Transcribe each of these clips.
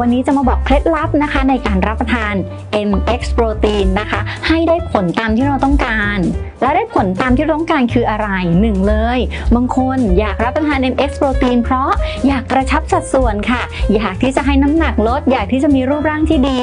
วันนี้จะมาบอกเคล็ดลับนะคะ ในการรับประทาน MX Protein นะคะ ให้ได้ผลตามที่เราต้องการ และได้ผลตามที่เราต้องการคืออะไรหนึ่งเลย บางคนอยากรับประทาน MX Protein เพราะอยากกระชับสัดส่วนค่ะ อยากที่จะให้น้ำหนักลด อยากที่จะมีรูปร่างที่ดี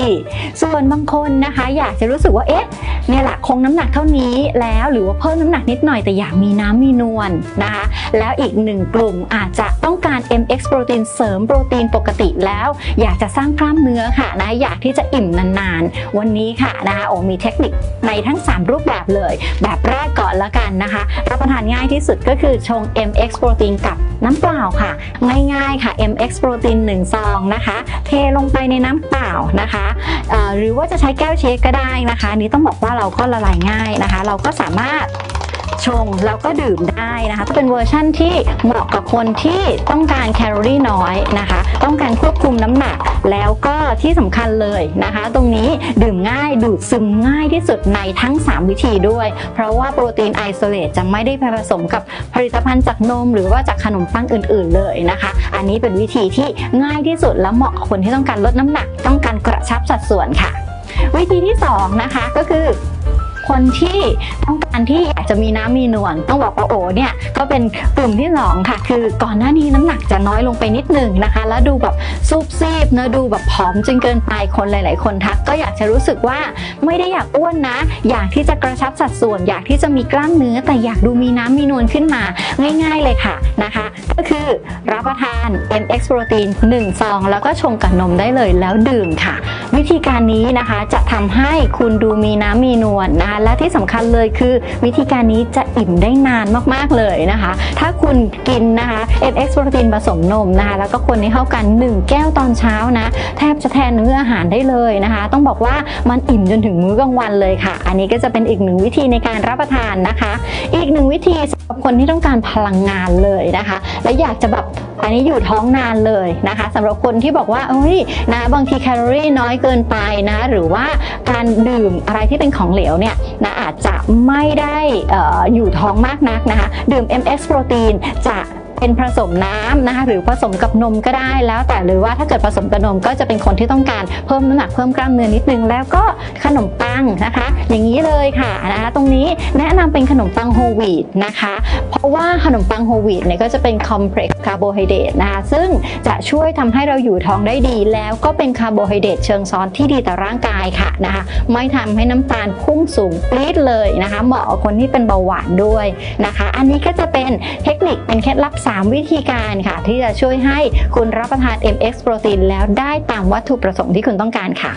ส่วนบางคนนะคะ อยากจะรู้สึกว่าเอ๊ะเนี่ยแหละคงน้ำหนักเท่านี้แล้วหรือว่าเพิ่มน้ำหนักนิดหน่อยแต่อยากมีน้ำมีนวลนะคะ แล้วอีกหนึ่งกลุ่มอาจจะต้องการ MX Protein เสริมโปรตีนปกติแล้ว อยากจะสร้างกล้ามเนื้อค่ะนะอยากที่จะอิ่มนานๆ วันนี้ค่ะนะคะโอมีเทคนิคในทั้ง 3 รูปแบบเลย แบบแรกก่อนละกันนะคะ รับประทานง่ายที่สุดก็คือชง MX Protein กับน้ำเปล่าค่ะ ง่ายๆค่ะ MX Protein 1 ซองนะคะ เทลงไปในน้ำเปล่านะคะหรือว่าจะใช้แก้วเชคก็ได้นะคะนนี้ต้องบอกว่าเราก็ละลายง่ายนะคะ เราก็สามารถ ชงแล้วก็ดื่มได้นะคะจะเป็นเวอร์ชั่นที่เหมาะกับคนที่ต้องการแคลอรี่น้อยนะคะ ต้องการควบคุมน้ำหนักแล้วก็ที่สำคัญเลยนะคะ ตรงนี้ดื่มง่ายดูดซึมง่ายที่สุดในทั้ง 3 วิธีด้วย เพราะว่าโปรตีนไอโซเลตจะไม่ได้ไปผสมกับผลิตภัณฑ์จากนม หรือว่าจากขนมปังอื่น ๆ เลยนะคะ อันนี้เป็นวิธีที่ง่ายที่สุดและเหมาะกับคนที่ต้องการลดน้ำหนัก ต้องการกระชับสัดส่วนค่ะ วิธีที่สองนะคะก็คือ คนที่ต้องการที่อยากจะมีน้ำมีนวลต้องบอกว่าโอเนี่ยก็เป็นกลุ่มที่สองค่ะ คือก่อนหน้านี้น้ำหนักจะน้อยลงไปนิดหนึ่งนะคะ แล้วดูแบบซูบซีบเนอะดูแบบผอมจนเกินไปคนหลาย ๆ คนทักก็อยากจะรู้สึกว่าไม่ได้อยากอ้วนนะ อยากที่จะกระชับสัดส่วน อยากที่จะมีกล้ามเนื้อ แต่อยากดูมีน้ำมีนวลขึ้นมาง่าย ๆ เลยค่ะนะคะ ก็คือรับประทาน MX Protein 1ซองแล้วก็ชงกับนมได้เลยแล้วดื่มค่ะ วิธีการนี้นะคะจะทำให้คุณดูมีน้ำมีนวลนะคะและที่สำคัญเลยคือ วิธีการนี้จะอิ่มได้นานมากๆเลยนะคะ ถ้าคุณกินนะคะ MX Protein ผสมนมนะคะ แล้วก็คนให้เข้ากัน 1 แก้วตอนเช้านะ แทบจะแทนมื้ออาหารได้เลยนะคะ ต้องบอกว่ามันอิ่มจนถึงมื้อกลางวันเลยค่ะ อันนี้ก็จะเป็นอีกหนึ่งวิธีในการรับประทานนะคะ อีกหนึ่งวิธีสำหรับคนที่ต้องการพลังงานเลยนะคะ และอยากจะแบบอันนี้อยู่ท้องนานเลยนะคะสำหรับคนที่บอกว่าเอ้ยนะบางทีแคลอรี่น้อยเกินไปนะ หรือว่าการดื่มอะไรที่เป็นของเหลวเนี่ยนะอาจจะไม่ได้อออยู่ท้องมากนักนะคะ ดื่ม MS โปรตีนจะ เป็นผสมน้ำนะคะหรือผสมกับนมก็ได้แล้ว แต่หรือว่าถ้าเกิดผสมกับนมก็จะเป็นคนที่ต้องการเพิ่มน้ำหนักเพิ่มกล้ามเนื้อนิดนึงแล้วก็ขนมปังนะคะ อย่างนี้เลยค่ะนะคะตรงนี้แนะนำเป็นขนมปังโฮลวีตนะคะ เพราะว่าขนมปังโฮลวีตเนี่ยก็จะเป็นคอมเพล็กซ์คาร์โบไฮเดรตนะคะซึ่งจะช่วยทำให้เราอยู่ท้องได้ดี แล้วก็เป็นคาร์โบไฮเดรตเชิงซ้อนที่ดีต่อร่างกายค่ะนะคะไม่ทำให้น้ำตาลพุ่งสูงปรี๊ดเลยนะคะเหมาะกับคนที่เป็นเบาหวานด้วยนะคะ อันนี้ก็จะเป็นเทคนิคเป็นเคล็ดลับ3 วิธีการค่ะ ที่จะช่วยให้คุณรับประทาน MX โปรตีนแล้วได้ตามวัตถุประสงค์ที่คุณต้องการค่ะ